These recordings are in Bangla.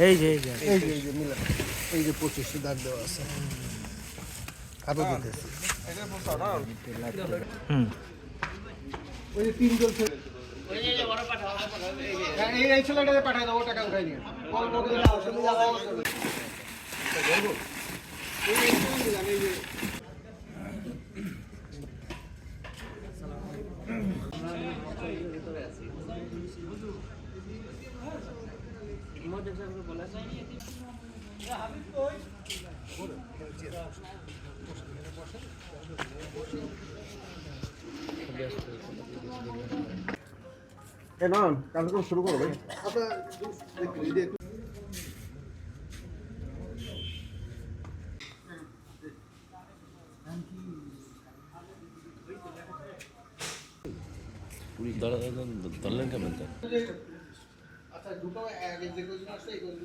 এই যে এই যে এই যে মিলা এই যে পঁচিশে দাগ দেওয়া আছে আরও দিতেছি হুম ওই যে তিনজন হ্যাঁ, এই ছেলেটাকে পাঠাই দাও টাকা উঠাই নিয়ে না কার্যক্রম শুরু করো ভাই। পুলিশ ধরলেন কেমন তা আচ্ছা দুটো যে কোজন আসছে এই কোজন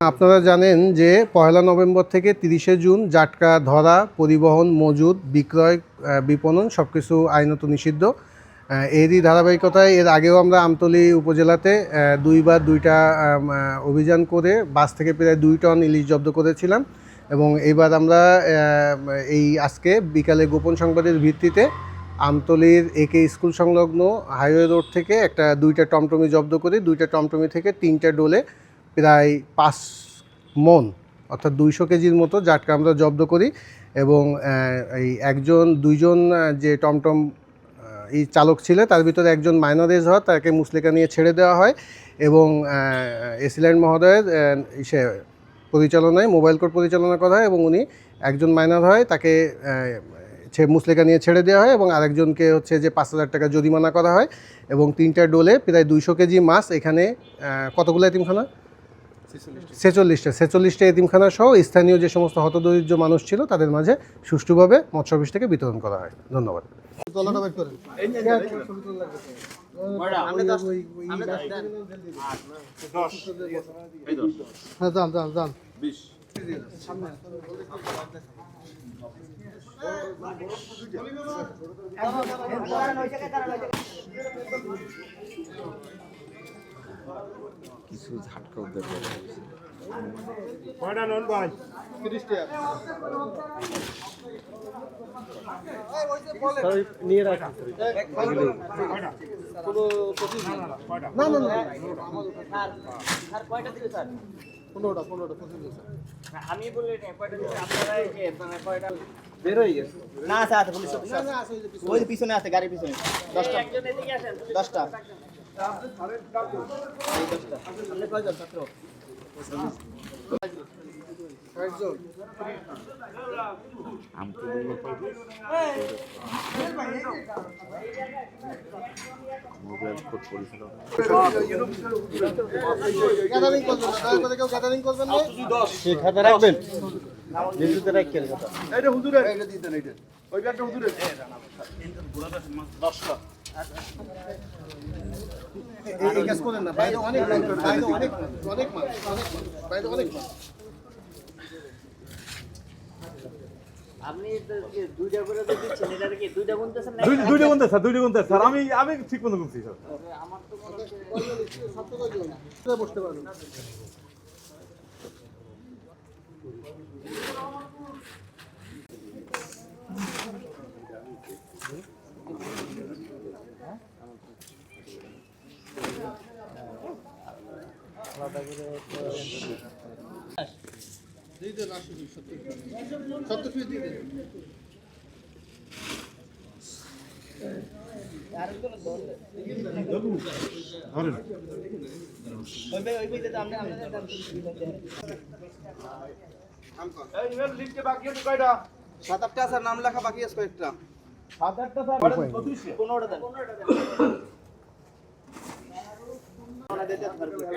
আপনারা জানেন যে পয়লা নভেম্বর থেকে তিরিশে জুন জাটকা ধরা পরিবহন মজুদ বিক্রয় বিপণন সব কিছু আইনত নিষিদ্ধ। এরই ধারাবাহিকতায়, এর আগেও আমরা আমতলী উপজেলাতে দুইবার দুইটা অভিযান করে বাস থেকে প্রায় দুই টন ইলিশ জব্দ করেছিলাম এবং এইবার আমরা এই আজকে বিকালে গোপন সংবাদের ভিত্তিতে আমতলীর একে স্কুল সংলগ্ন হাইওয়ে রোড থেকে একটা দুইটা টমটমি জব্দ করি, দুইটা টমটমি থেকে তিনটা ডোলে প্রায় পাঁচ মন, অর্থাৎ দুইশো কেজির মতো জাটকা আমরা জব্দ করি এবং এই একজন, দুইজন যে টমটম এই চালক ছিল, তার ভিতরে একজন মাইনর এজ হয়, তাকে মুসলিকা নিয়ে ছেড়ে দেওয়া হয় এবং এসিল্যান্ড মহোদয়ের ইসে পরিচালনায়, মোবাইল কোর্ট পরিচালনা করা হয় এবং উনি একজন মাইনর হয়, তাকে মুসলেকা নিয়ে ছেড়ে দেওয়া হয় এবং আরেকজনকে হচ্ছে যে পাঁচ হাজার টাকা জরিমানা করা হয় এবং তিনটা ডোলে প্রায় দুইশো কেজি মাছ এখানে কতগুলো এতিমখানা? ছেচল্লিশটা। ছেচল্লিশটা এতিমখানা সহ স্থানীয় যে সমস্ত হতদরিদ্র মানুষ ছিল তাদের মাঝে সুষ্ঠুভাবে মৎস্য অফিস থেকে বিতরণ করা হয়। ধন্যবাদ। হ্যাঁ যান যান যান। কিছু ঝাটকা উদ্ধার করা হয়েছে। না না না। পনেরোটা পনেরোটা পঁচিশ আমি বলি কয়টা আপনারা এই যে কয়টা? বের হয়ে গেছে। না আছে আছে পুলিশ ওই পিছনে আছে গাড়ির পিছনে। দশটা। একজন এদিকে আসেন দশটা। মোবাইল পরিচালনা গ্যাদারিং করবেন না দয়া করে কেউ গ্যাদারিং করবেন না খাতা রাখবেন নিচুতে রাখেন খাতা এই- এই কাজ করেন না বাইরে অনেক বাইরে অনেক অনেক মানুষ, অনেক বাইরে অনেক মানুষ। আপনি দুইটা করে দিচ্ছেন এটা কি দুইটা গুনতেছেন না দুইটা দুইটা স্যার আমি আমি ঠিক মতো গুনছি স্যার সত্য কয়জন? কোথায় বসতে পারবেন দিয়ে দেন আশি পিস, সত্তর পিস। সত্তর পিস দিয়ে দেন। ওই ভাই ওই ভাই তো আপনি আপনি সাত আটটা আছে নাম লেখা বাকি আছে কয়েকটা পনেরোটা দেন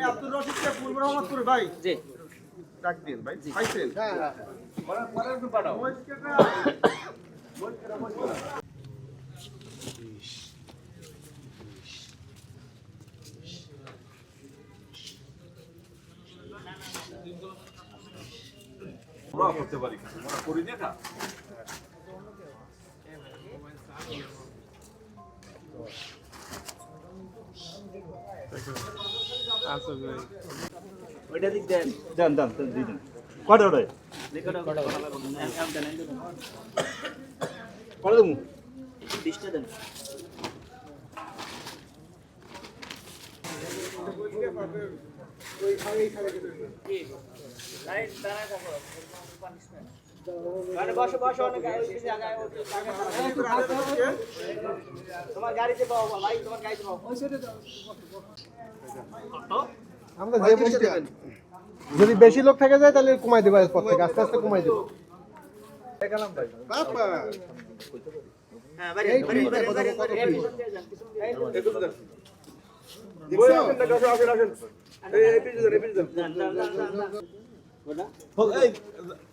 আব্দুর রশিদকে পূর্ব রহমতপুরে ভাই জি ডাক দিন ভাই পাইছেন হ্যাঁ, হ্যাঁ। করতে পারি। আমরা করি না এটা ওইটা দিক দেন। যান যান যান, দিয়ে দেন। দেন এম দেন কয়টা দেবো? বিশটা দেন। বসো বসো অনেক তোমার গাড়িতে পাও ভাই তোমার গাড়িতে পাও। আমরা যে বলতে যদি বেশি লোক থেকে যায় তাহলে কমাই দেবো এরপর থেকে। আস্তে আস্তে কমাই দেবো। হ্যাঁ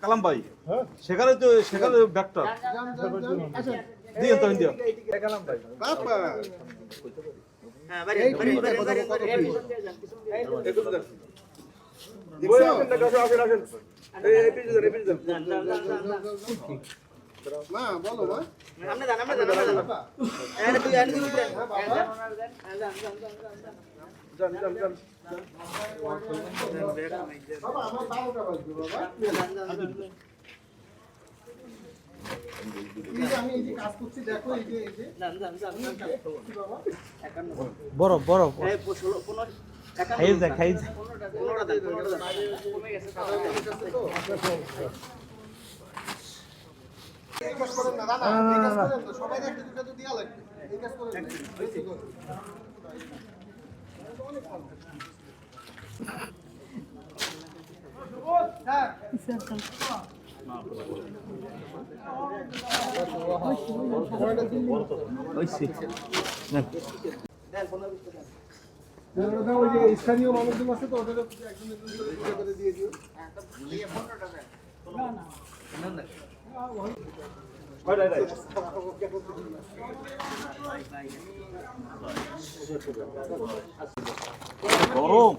কালাম ভাই সেখানে তো সেখানে ব্যাগটা দিয়ে তো হ্যাঁ দিয়ে যান, পিছন দিয়ে যান। যান, যান, যান, যান, যান। মা বলো মা আপনি যান, আপনি যান, আপনি যান। এনে দুই, এনে দুই দেন। হ্যাঁ, যান, হ্যাঁ, যান, যান, যান, যান, যান। বাবা আমার বারোটা বাজবে বাবা পনেরো, একান্ন। খাইয়ে যায়, খাইয়ে যায়। পনেরোটা দেন, স্থানীয় মানুষজন আছে তো ওদের একজন করে দিয়ে দিও গরম।